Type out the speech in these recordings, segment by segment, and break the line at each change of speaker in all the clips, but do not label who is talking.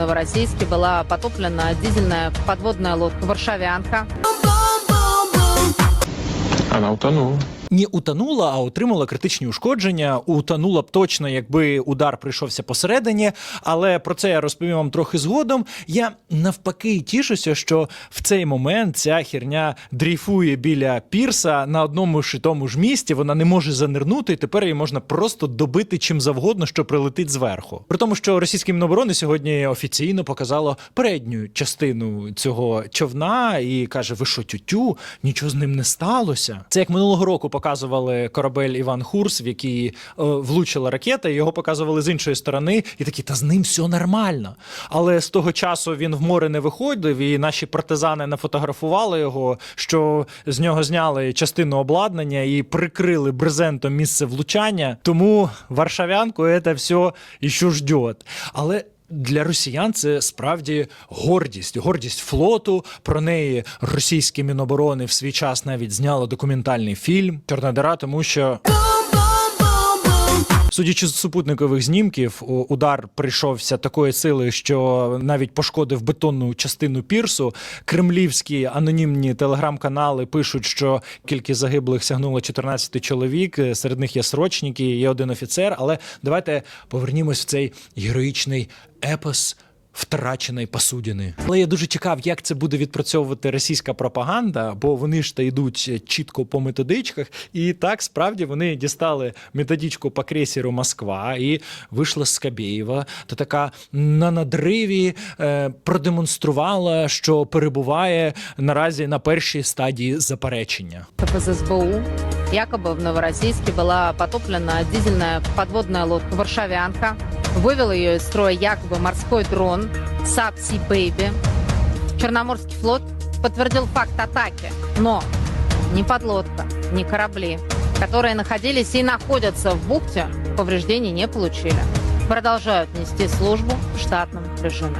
В Новороссийске была потоплена дизельная подводная лодка «Варшавянка».
Она утонула.
Не утонула, а отримала критичні ушкодження. Утонула б точно, якби удар прийшовся посередині. Але про це я розповім вам трохи згодом. Я навпаки тішуся, що в цей момент ця херня дрейфує біля пірса на одному ж і тому ж місці. Вона не може занирнути, і тепер її можна просто добити чим завгодно, що прилетить зверху. При тому, що російське міноборони сьогодні офіційно показало передню частину цього човна і каже: ви що, тютю, нічого з ним не сталося. Це як минулого року показували корабель Іван Хурс, в який е, влучила ракета, і його показували з іншої сторони, і такі, та з ним все нормально. Але з того часу він в море не виходив, і наші партизани нафотографували його, що з нього зняли частину обладнання і прикрили брезентом місце влучання. Тому варшавянку це все іще ждет. Але для росіян це справді гордість, гордість флоту. Про неї російські міноборони в свій час навіть зняло документальний фільм Чорнодара, тому що. Судячи з супутникових знімків, удар прийшовся такої сили, що навіть пошкодив бетонну частину пірсу. Кремлівські анонімні телеграм-канали пишуть, що кількість загиблих сягнула 14 чоловік. Серед них є срочники, є один офіцер. Але давайте повернімось в цей героїчний епос. Втраченої посудини. Але я дуже чекав, як це буде відпрацьовувати російська пропаганда, бо вони ж та йдуть чітко по методичках. І так справді вони дістали методичку по крейсеру Москва і вийшла з Скабєєва, та така на надриві е, продемонструвала, що перебуває наразі на першій стадії заперечення.
КПЗСБУ. Якобы в Новороссийске была потоплена дизельная подводная лодка «Варшавянка». Вывел ее из строя якобы морской дрон «САП Си Бэйби». Черноморский флот подтвердил факт атаки, но ни подлодка, ни корабли, которые находились и находятся в бухте, повреждений не получили. Продолжают нести службу в штатном режиме.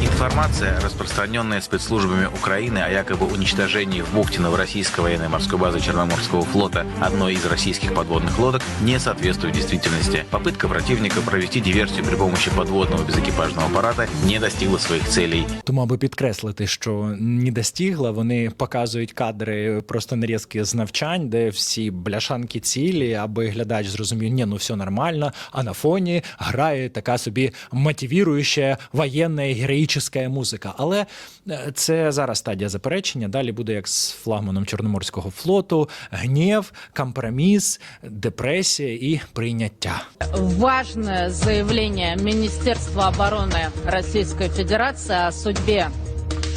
Информация, распространенная спецслужбами Украины о якобы уничтожении в бухте Новороссийской военной морской базы Черноморского флота одной из российских подводных лодок, не соответствует действительности. Попытка противника провести диверсию при помощи подводного безэкипажного аппарата не достигла своих целей.
Тому, аби підкреслити, що не достигла, вони показують кадри просто нарізки з навчань, де всі бляшанки цілі, аби глядач зрозумів, ні, ну все нормально. А на фоні грає така собі мотивіруюча воєнна і героїчна музика. Але е, це зараз стадія заперечення. Далі буде як з флагманом Чорноморського флоту: гнів, компроміс, депресія і прийняття.
Важное заявление Министерства обороны Российской Федерации о судьбе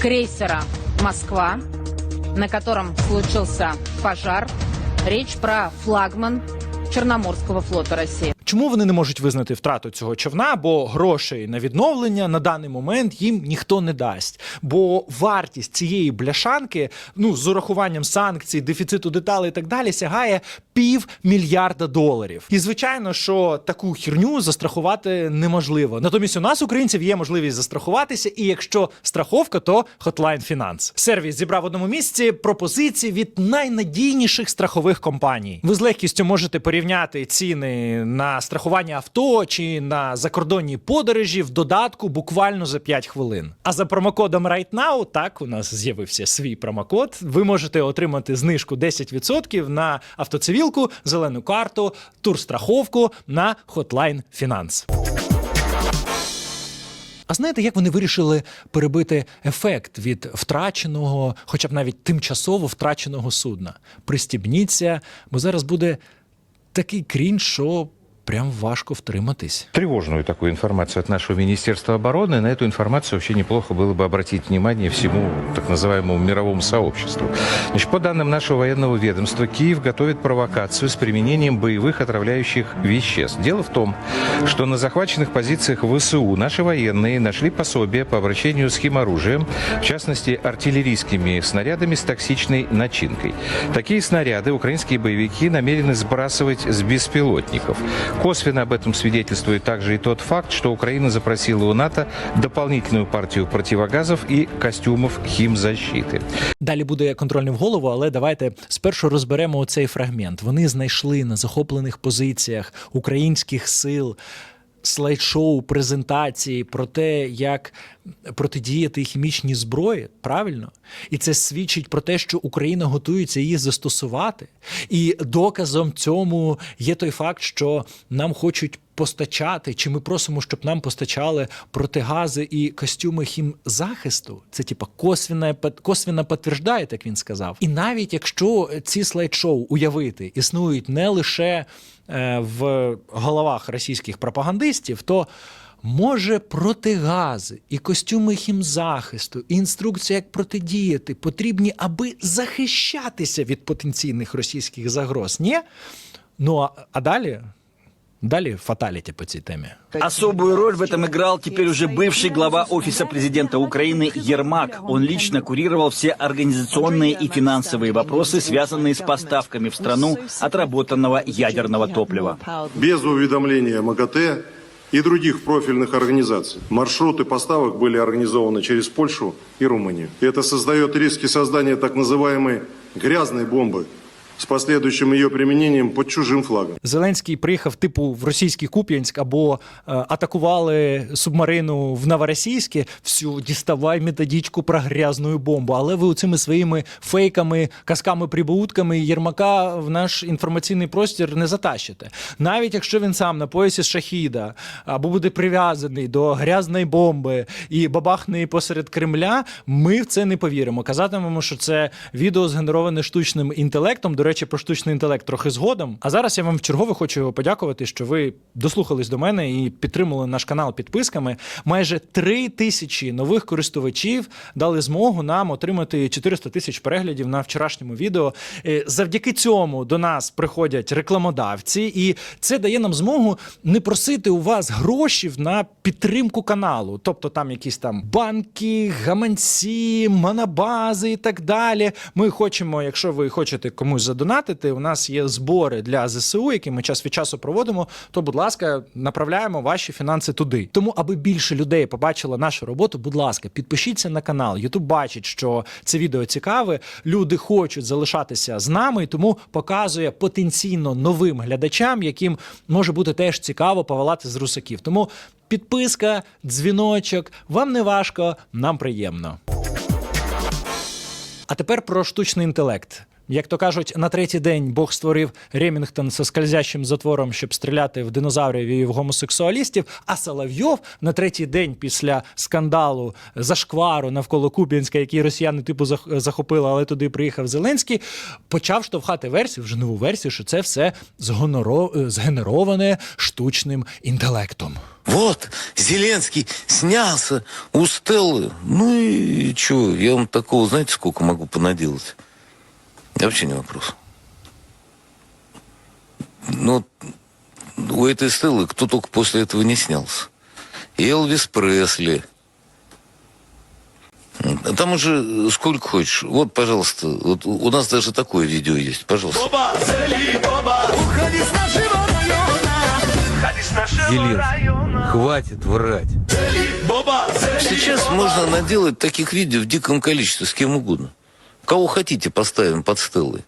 крейсера «Москва», на котором случился пожар. Речь про флагман Черноморского флота России.
Чому вони не можуть визнати втрату цього човна? Бо грошей на відновлення на даний момент їм ніхто не дасть. Бо вартість цієї бляшанки, ну з урахуванням санкцій, дефіциту деталей і так далі, сягає пів мільярда доларів. І звичайно, що таку херню застрахувати неможливо. Натомість у нас, українців, є можливість застрахуватися, і якщо страховка, то Hotline Finance. Сервіс зібрав в одному місці пропозиції від найнадійніших страхових компаній. Ви з легкістю можете порівняти ціни на страхування авто чи на закордонні подорожі в додатку буквально за 5 хвилин. А за промокодом RightNow, так у нас з'явився свій промокод. Ви можете отримати знижку 10% на автоцивілку, зелену карту, турстраховку на Hotline Finance. А знаєте, як вони вирішили перебити ефект від втраченого, хоча б навіть тимчасово втраченого судна? Пристібніться, бо зараз буде такий крінж, що прям важко втриматись.
тревожную такую информацию от нашего Министерства обороны. На эту информацию вообще неплохо было бы обратить внимание всему так называемому мировому сообществу. Значит, по данным нашего военного ведомства, Киев готовит провокацию с применением боевых отравляющих веществ. Дело в том, что на захваченных позициях ВСУ наши военные нашли пособие по обращению с химоружием, в частности, артиллерийскими снарядами с токсичной начинкой. Такие снаряды украинские боевики намерены сбрасывать с беспилотников. Косвенно об этом свидетельствует также и тот факт, что Украина запросила у НАТО дополнительную партию противогазов и костюмов химзащиты.
Далі буде контрольний в голову, але давайте спершу розберемо цей фрагмент. Вони знайшли на захоплених позиціях українських сил слайд-шоу презентації про те, як протидіяти хімічній зброї, правильно? І це свідчить про те, що Україна готується її застосувати. І доказом цьому є той факт, що нам хочуть постачати, чи ми просимо, щоб нам постачали протигази і костюми хімзахисту. Це типа косвіна, косвіна підтверждає, як він сказав. І навіть якщо ці слайд-шоу уявити існують не лише в головах російських пропагандистів, то може протигази і костюми хімзахисту, і інструкція, як протидіяти, потрібні, аби захищатися від потенційних російських загроз. Ні? Ну а, а далі? Далі фаталіті по цій темі.
Особую роль в этом играл теперь уже бывший глава Офиса президента Украины Ермак. Он лично курировал все организационные и финансовые вопросы, связанные с поставками в страну отработанного ядерного топлива.
без уведомления МАГАТЭ и других профильных организаций. Маршруты поставок были организованы через Польшу и Румынию. И это создает риски создания так называемой грязной бомбы с последующим ее применением под чужим флагом.
Зеленський приїхав типу в російський Куп'янськ або е, атакували субмарину в Новоросійське. Всю діставай методичку про грязну бомбу. Але ви цими своїми фейками, казками, прибутками Єрмака в наш інформаційний простір не затащите. Навіть якщо він сам на поясі шахіда або буде прив'язаний до грязної бомби і бабахне посеред Кремля, ми в це не повіримо. Казатимемо, що це відео згенероване штучним інтелектом. Речі, про штучний інтелект трохи згодом. А зараз я вам вчергове хочу подякувати, що ви дослухались до мене і підтримали наш канал підписками. Майже три тисячі нових користувачів дали змогу нам отримати 400 тисяч переглядів на вчорашньому відео. Е, Завдяки цьому до нас приходять рекламодавці, і це дає нам змогу не просити у вас грошів на підтримку каналу. Тобто там якісь там банки, гаманці, монобази і так далі. Ми хочемо, якщо ви хочете комусь задонатити, у нас є збори для ЗСУ, які ми час від часу проводимо. То, будь ласка, направляємо ваші фінанси туди. Тому, аби більше людей побачило нашу роботу, будь ласка, підпишіться на канал. Ютуб бачить, що це відео цікаве. Люди хочуть залишатися з нами, і тому показує потенційно новим глядачам, яким може бути теж цікаво повалати з русаків. Тому підписка, дзвіночок, вам не важко, нам приємно. А тепер про штучний інтелект. Як то кажуть, на третій день Бог створив Ремінгтон зі скользящим затвором, щоб стріляти в динозаврів і в гомосексуалістів. А Соловйов на третій день після скандалу зашквару навколо Куп'янська, який росіяни типу зах- захопили, але туди приїхав Зеленський, почав штовхати версію, вже нову версію, що це все згоноро- згенероване штучним інтелектом.
Вот, Зеленский снялся у Стеллы. Ну и чё, я вам такого, знаете, сколько могу понаделать? Вообще не вопрос. Но у этой Стеллы кто только после этого не снялся. И Элвис Пресли. Там уже сколько хочешь. Вот, пожалуйста, вот у нас даже такое видео есть. Пожалуйста.
Зеленский, хватит врать.
Сейчас можно наделать таких видео в диком количестве, с кем угодно. Кого хотите, поставим под стеллой.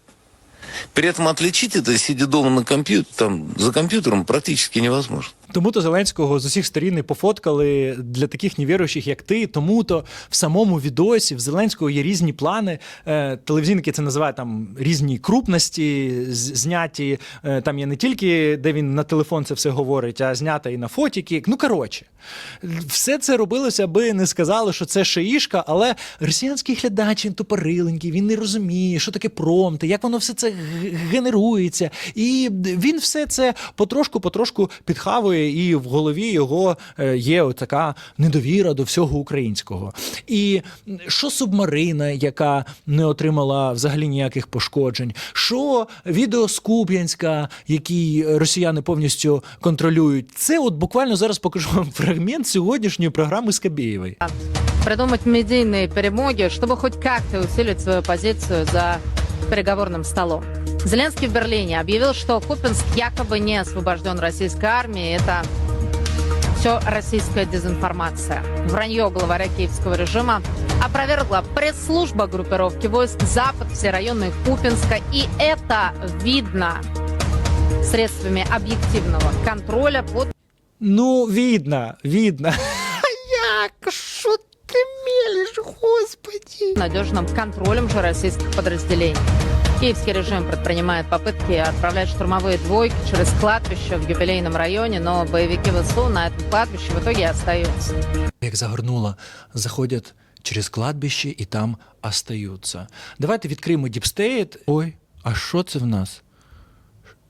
При этом отличить это, сидя дома на компьютере, там, за компьютером, практически невозможно.
Тому то Зеленського з усіх сторін і пофоткали для таких невіруючих, як ти. Тому то в самому відосі в Зеленського є різні плани. Е, телевізійники це називають там різні крупності, зняті. Е, там є не тільки де він на телефон це все говорить, а знято і на фотіки. Ну коротше, все це робилося, аби не сказали, що це шиїшка, але росіянський глядач він тупориленький, він не розуміє, що таке промти, як воно все це генерується. І він все це потрошку-потрошку підхавує, і в голові його е, є така недовіра до всього українського. І м, що субмарина, яка не отримала взагалі ніяких пошкоджень, що відео з Куп'янська, який росіяни повністю контролюють. Це от буквально зараз покажу вам фрагмент сьогоднішньої програми Скабєєвої.
Придумать медийные перемоги, чтобы хоть как-то усилить свою позицию за переговорным столом. Зеленский в Берлине объявил, что Купинск якобы не освобожден российской армией. Это все российская дезинформация. Вранье главаря киевского режима опровергла пресс-служба группировки войск Запад, все районы Купинска. И это видно средствами объективного контроля под
Ну, видно, видно. Як? Що ти мелиш, господи?
надежным контролем же российских подразделений. Киевский режим предпринимает попытки отправлять штурмовые двойки через кладбище в юбилейном районе, но боевики ВСУ на этом кладбище в итоге остаются.
Як загорнуло, заходять через кладбище і там остаються. Давайте відкриємо діпстейт. Ой, а що це в нас?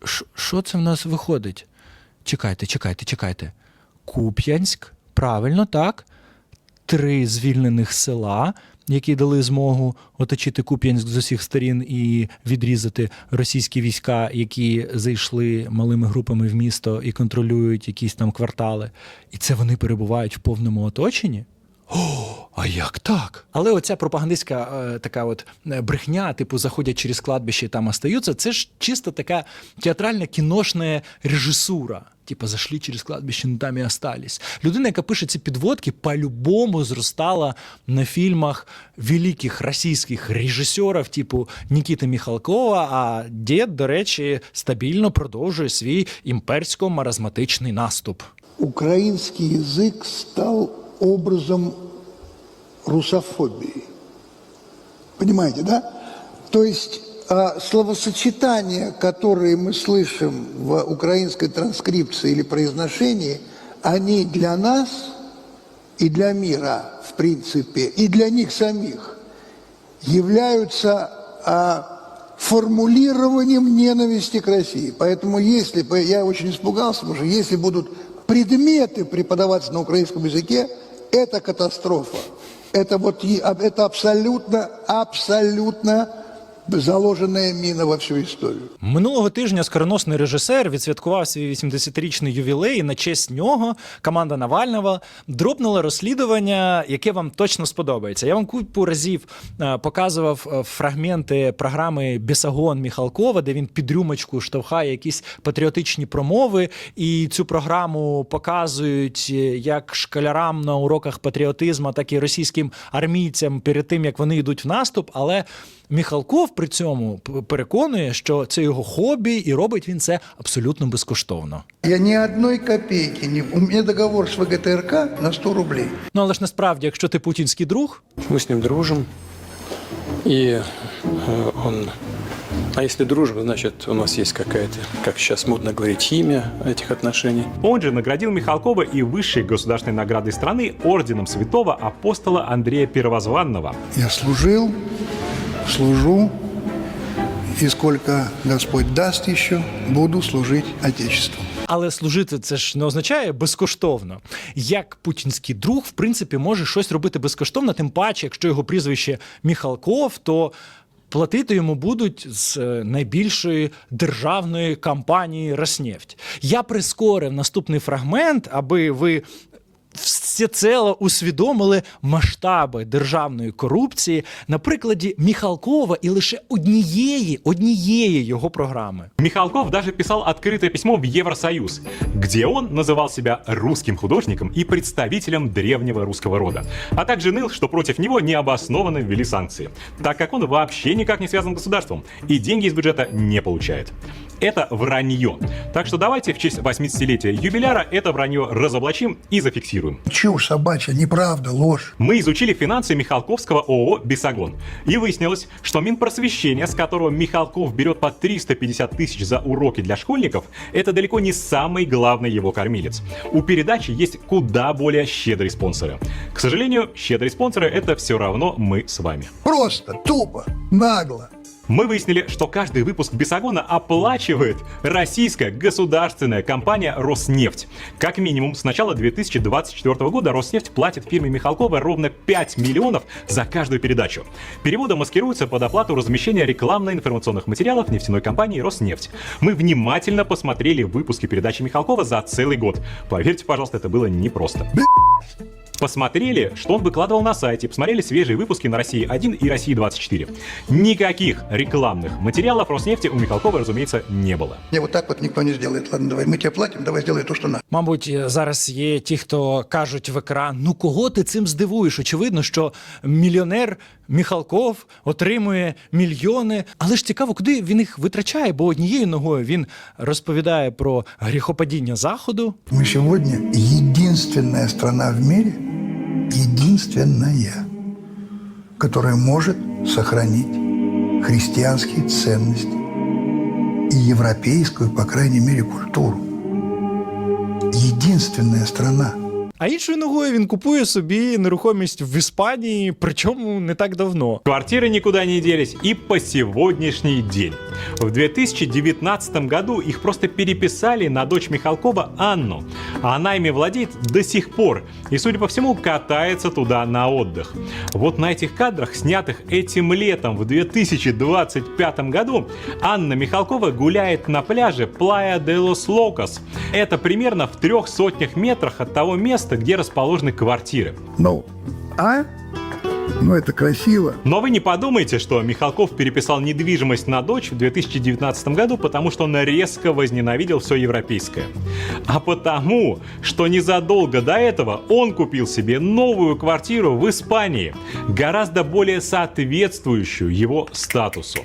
Ш- Що це в нас виходить? Чекайте, чекайте, чекайте. Куп'янськ, правильно, так? Три звільнених села, які дали змогу оточити Куп'янськ з усіх сторін і відрізати російські війська, які зайшли малими групами в місто і контролюють якісь там квартали. І це вони перебувають в повному оточенні? О, а як так? Але оця пропагандистська е, така от е, брехня, типу, заходять через кладбище і там остаються, це ж чисто така театральна кіношна режисура. Типа зайшли через кладбище, ну там і остались. Людина, яка пише ці підводки, по-любому зростала на фільмах великих російських режисерів, типу Нікіти Міхалкова. А дід, до речі, стабільно продовжує свій імперсько-маразматичний наступ.
украинский язык стал образом русофобии. Понимаете, да? То есть а, словосочетания, которые мы слышим в украинской транскрипции или произношении, они для нас и для мира, в принципе, и для них самих являются а, формулированием ненависти к России. Поэтому если, я очень испугался, потому что если будут предметы преподаваться на украинском языке, это катастрофа. Это вот и- а- это абсолютно, абсолютно заложенная мина во всю историю.
Минулого тижня скороносний режисер відсвяткував свій 80-річний ювілей. і На честь нього команда Навального дропнула розслідування, яке вам точно сподобається. Я вам купу разів е, показував е, фрагменти програми Бісагон Міхалкова, де він під рюмочку штовхає якісь патріотичні промови. І цю програму показують е, як школярам на уроках патріотизму, так і російським армійцям перед тим, як вони йдуть в наступ. Але Міхалков при цьому п- переконує, що це його хобі, і робить він це абсолютно безкоштовно.
Я ни одной копейки, не... у меня договор с ВГТРК на 100 рублей.
Ну але ж насправді, якщо ти путінський друг,
Мы с ним дружим. И э, он... А если дружба, значит, у нас есть какая-то, как сейчас модно говорить, химия этих отношений.
Он же наградил Михалкова и высшей государственной наградой страны орденом святого апостола Андрея Первозванного.
Я служил, служу, и сколько Господь даст еще, буду служить Отечеству.
але служити це ж не означає безкоштовно. Як путінський друг, в принципі, може щось робити безкоштовно, тим паче, якщо його прізвище Міхалков, то. Платити йому будуть з е, найбільшої державної компанії Роснефть. Я прискорив наступний фрагмент, аби ви всецело усвідомили масштаби державної корупції на прикладі Міхалкова і лише однієї однієї його програми.
Михалков даже писал открытое письмо в Евросоюз, где он называл себя русским художником и представителем древнего русского рода, а также ныл, что против него необоснованно ввели санкции, так как он вообще никак не связан с государством и деньги из бюджета не получает. Это вранье. Так что давайте в честь 80-летия юбиляра это вранье разоблачим и зафиксируем.
Чушь собачья, неправда, ложь.
Мы изучили финансы Михалковского ООО «Бесогон». И выяснилось, что Минпросвещение, с которого Михалков берет по 350 тысяч за уроки для школьников, это далеко не самый главный его кормилец. У передачи есть куда более щедрые спонсоры. К сожалению, щедрые спонсоры — это все равно мы с вами.
Просто, тупо, нагло.
Мы выяснили, что каждый выпуск Бесогона оплачивает российская государственная компания «Роснефть». Как минимум, с начала 2024 года «Роснефть» платит фирме Михалкова ровно 5 миллионов за каждую передачу. Переводы маскируются под оплату размещения рекламно-информационных материалов нефтяной компании «Роснефть». Мы внимательно посмотрели выпуски передачи Михалкова за целый год. Поверьте, пожалуйста, это было непросто. посмотрели, что он выкладывал на сайте, посмотрели свежие выпуски на России-1 и России-24. Никаких рекламных материалов Роснефти у Михалкова, разумеется, не было.
Не, вот так вот никто не сделает. Ладно, давай, мы тебе платим, давай сделай то, что надо.
Мабуть, зараз є ті, хто кажуть в екран: ну кого ти цим здивуєш? Очевидно, що мільйонер Міхалков отримує мільйони. Але ж цікаво, куди він їх витрачає, бо однією ногою він розповідає про гріхопадіння заходу.
Мы сегодня единственная страна в мире, единственная, которая может сохранить христианские ценности и европейскую, по крайней мере, культуру. Единственная страна.
А іншою ногою він купує собі нерухомість в Іспанії, причому не так давно.
Квартиры никуда не делись и по сегодняшний день. В 2019 году их просто переписали на дочь Михалкова Анну. А Она ими владеет до сих пор и, судя по всему, катается туда на отдых. Вот на этих кадрах, снятых этим летом в 2025 году, Анна Михалкова гуляет на пляже Плая де лос Локос. Это примерно в трех сотнях метрах от того места, где расположены квартиры.
Ну, а? Ну, это красиво.
Но вы не подумайте, что Михалков переписал недвижимость на дочь в 2019 году, потому что он резко возненавидел все европейское. А потому, что незадолго до этого он купил себе новую квартиру в Испании, гораздо более соответствующую его статусу.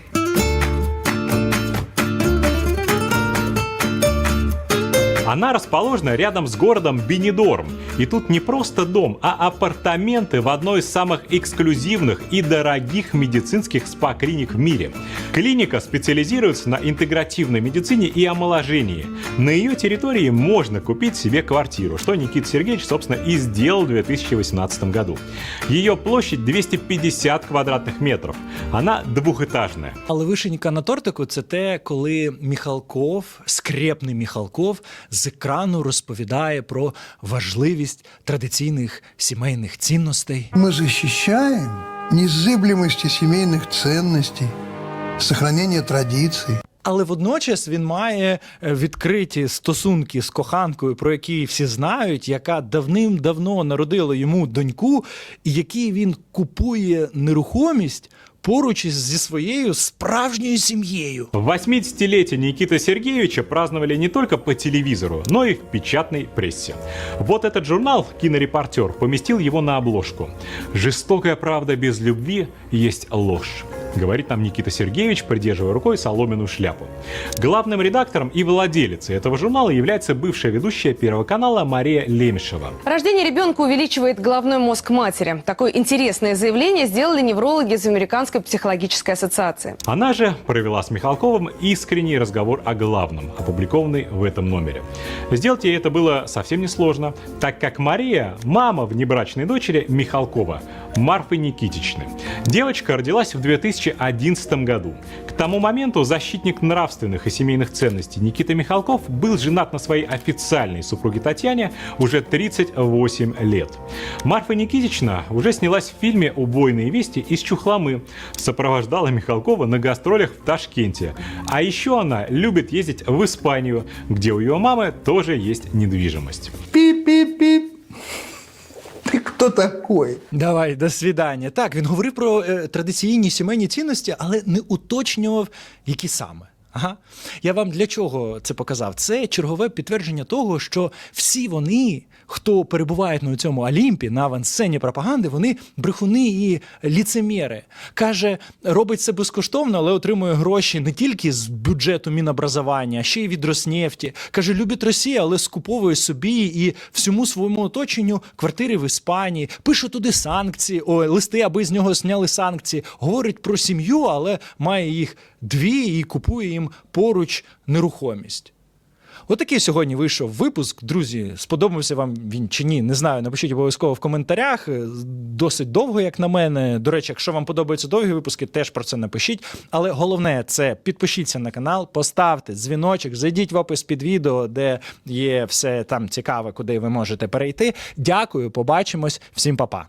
Она расположена рядом с городом Бенидорм. И тут не просто дом, а апартаменты в одной из самых эксклюзивных и дорогих медицинских спа-клиник в мире. Клиника специализируется на интегративной медицине и омоложении. На ее территории можно купить себе квартиру, что Никита Сергеевич, собственно, и сделал в 2018 году. Ее площадь 250 квадратных метров. Она двухэтажная.
Але вишенька на тортику це те, коли Міхалков, скрепний Міхалков, з екрану розповідає про важливість традиційних сімейних цінностей.
Мы защищаем незыблемости семейных ценностей, сохранение традиций.
Але водночас він має е, відкриті стосунки з коханкою, про які всі знають, яка давним-давно народила йому доньку, і якій він купує нерухомість поруч із- зі своєю справжньою сім'єю.
80-летие Никиты Сергеевича праздновали не только по телевизору, но и в печатной прессе. Вот этот журнал «Кинорепортер» поместил его на обложку. «Жестокая правда без любви есть ложь», говорит нам Никита Сергеевич, придерживая рукой соломенную шляпу. Главным редактором и владелицей этого журнала является бывшая ведущая Первого канала Мария Лемешева.
Рождение ребенка увеличивает головной мозг матери. Такое интересное заявление сделали неврологи из Американской психологической ассоциации.
Она же провела с Михалковым искренний разговор о главном, опубликованный в этом номере. Сделать ей это было совсем несложно, так как Мария – мама внебрачной дочери Михалкова, Марфы Никитичны. Девочка родилась в 2011 году. К тому моменту защитник нравственных и семейных ценностей Никита Михалков был женат на своей официальной супруге Татьяне уже 38 лет. Марфа Никитична уже снялась в фильме «Убойные вести» из Чухломы, сопровождала Михалкова на гастролях в Ташкенте. А еще она любит ездить в Испанию, где у ее мамы тоже есть недвижимость.
Пип-пип-пип. Ты кто такой?
Давай, до свідання. Так, він говорив про е, традиційні сімейні цінності, але не уточнював, які саме. Ага. Я вам для чого це показав? Це чергове підтвердження того, що всі вони, хто перебувають на цьому Олімпі, на авансцені пропаганди, вони брехуни і ліцемєри. Каже, робить це безкоштовно, але отримує гроші не тільки з бюджету Мінобразування, а ще й від Роснефті. Каже, любить Росію, але скуповує собі і всьому своєму оточенню квартири в Іспанії, пише туди санкції, о, листи, аби з нього зняли санкції. Говорить про сім'ю, але має їх дві і купує їм поруч нерухомість. Отакий сьогодні вийшов випуск. Друзі, сподобався вам він чи ні? Не знаю. Напишіть обов'язково в коментарях. Досить довго, як на мене. До речі, якщо вам подобаються довгі випуски, теж про це напишіть. Але головне це підпишіться на канал, поставте дзвіночок, зайдіть в опис під відео, де є все там цікаве, куди ви можете перейти. Дякую, побачимось. Всім па-па.